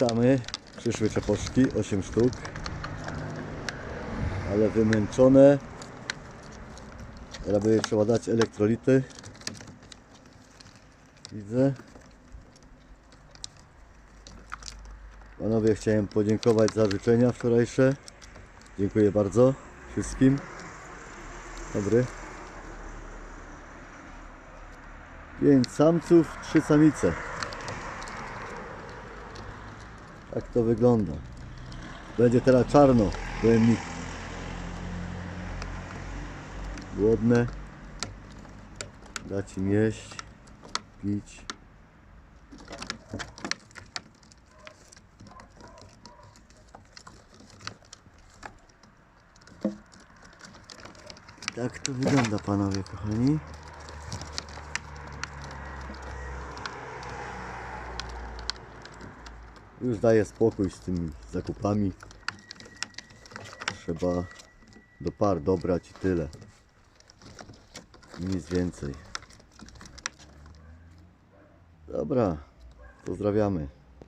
Witamy. Przyszły czeposzki, 8 sztuk. Ale wymęczone. Teraz by trzeba dać elektrolity. Widzę. Panowie, chciałem podziękować za życzenia wczorajsze. Dziękuję bardzo wszystkim. Dobry. Pięć samców, trzy samice. Tak to wygląda. Będzie teraz czarno w pojemniku. Głodne. Dać im jeść, pić. Tak to wygląda panowie kochani. Już daję spokój z tymi zakupami. Trzeba do par dobrać i tyle. Nic więcej. Dobra, pozdrawiamy.